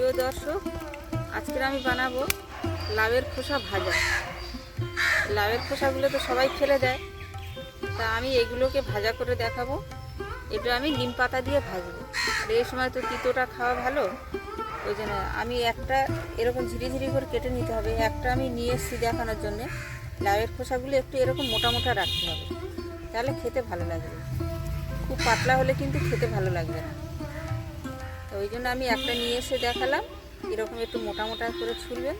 প্রিয় দর্শক, আজকের আমি বানাবো লাউয়ের খোসা ভাজা। লাউয়ের খোসাগুলো তো সবাই ফেলে দেয়। তা আমি এগুলোকে ভাজা করে দেখাবো। এটা আমি নিম পাতা দিয়ে ভাজবো। আর এই সময় তো তিতোটা খাওয়া ভালো। ওই জন্য আমি একটা এরকম ঝিরি ঝিরি করে কেটে নিতে হবে। একটা আমি নিয়ে এসেছি দেখানোর জন্যে। লাউয়ের খোসাগুলো একটু এরকম মোটা মোটা রাখতে হবে। তাহলে খেতে ভালো লাগবে। খুব পাতলা হলে কিন্তু খেতে ভালো লাগবে না। তো ওই জন্য আমি একটা নিয়ে এসে দেখালাম এরকম একটু মোটা মোটা করে ছুলবেন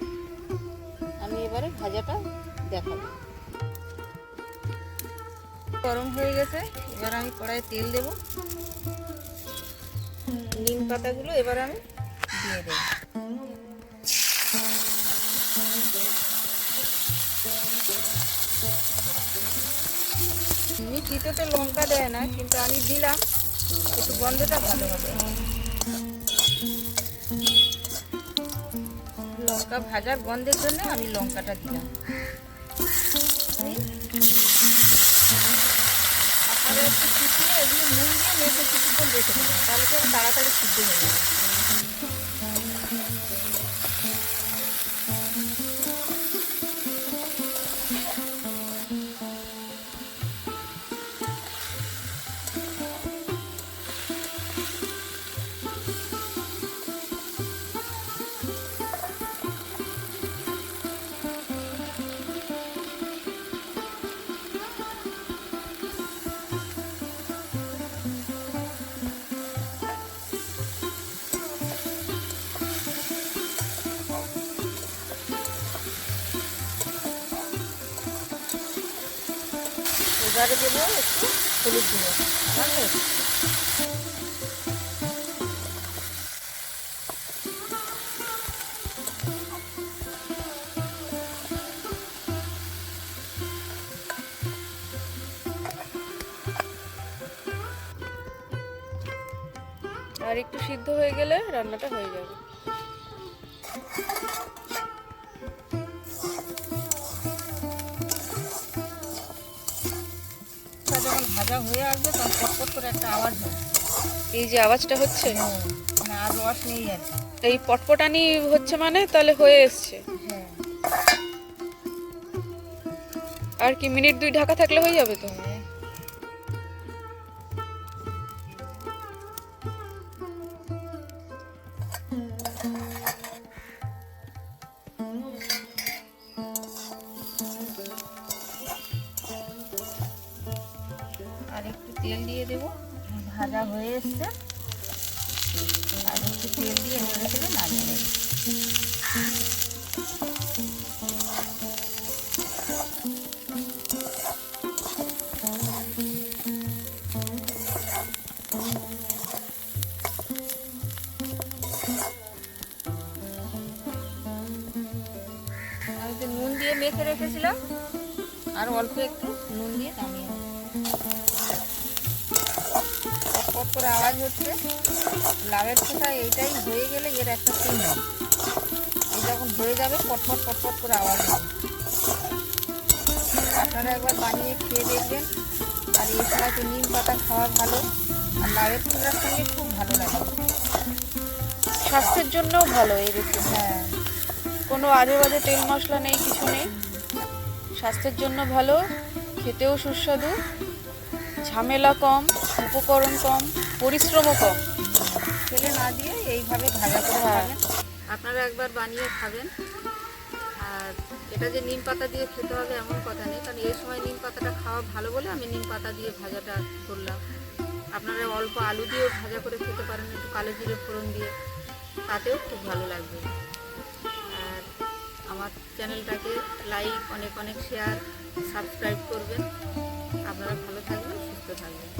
আমি এবারে ভাজাটা দেখাবো। গরম হয়ে গেছে, এবার আমি কড়াইয়ে তেল দেব। নিম পাতাগুলো এবার আমি দিয়ে দেব। এমনি লঙ্কা দেয় না, কিন্তু আমি দিলাম, একটু গন্ধটা ভালো হবে। লঙ্কা ভাজার গন্ধের জন্য আমি লঙ্কাটা দিলাম। আপনারা একটু শুকিয়ে এগুলো নুন দিয়ে মেখে কিছুক্ষণ রেখে দেবেন তাহলে তাড়াতাড়ি সিদ্ধ হয়ে যাবে। এবারে দেবো একটু হলুদ গুঁড়ো আমার আর একটু সিদ্ধ হয়ে গেলে রান্নাটা হয়ে যাবে। যখন ভাজা হয়ে আসবে তখন পটপট করে একটা আওয়াজ হবে। এই যে আওয়াজটা হচ্ছে? মানে আর রস নেই আর এই পটপটানি হচ্ছে মানে? তাহলে হয়ে এসছে। হ্যাঁ। আর কি মিনিট দুই ঢাকা থাকলে হয়ে যাবে তো? তেল দিয়ে দেবো। ভাজা হয়ে এসছে। আর একটু তেল দিয়ে নেড়ে ফেলে নামিয়ে নেব। নুন দিয়ে মেখে রেখেছিলাম, আর অল্প একটু নুন দিয়ে নামিয়ে করে আওয়াজ হচ্ছে। লাভের খোসা এইটাই হয়ে গেলে এর একটা চিহ্ন এই যখন হয়ে যাবে পটপট পটপট করে আওয়াজ হবে। আপনারা একবার বানিয়ে খেয়ে দেখবেন। আর এই সময় তো নিম পাতা খাওয়া ভালো। আর লাভের খোসার সঙ্গে খুব ভালো লাগে। স্বাস্থ্যের জন্যও ভালো এই রেসিপি হ্যাঁ। কোনো আজে বাজে তেল মশলা নেই কিছু নেই। স্বাস্থ্যের জন্য ভালো খেতেও সুস্বাদু। ঝামেলা কম। উপকরণ কম পরিশ্রমও কম। ফেলে না দিয়ে এইভাবে ভাজা করে হ্যাঁ। খাবেন। আপনারা একবার বানিয়ে খাবেন। আর এটা যে নিম পাতা দিয়ে খেতে হবে এমন কথা নেই কারণ এই সময় নিম পাতাটা খাওয়া ভালো বলে আমি নিম পাতা দিয়ে ভাজাটা করলাম। আপনারা অল্প আলু দিয়েও ভাজা করে খেতে পারেন একটু কালো জিরে ফোড়ন দিয়ে। তাতেও খুব ভালো লাগবে। আর আমার চ্যানেলটাকে লাইক অনেক অনেক শেয়ার সাবস্ক্রাইব করবেন। আপনারা ভালো থাকবেন সুস্থ থাকবেন।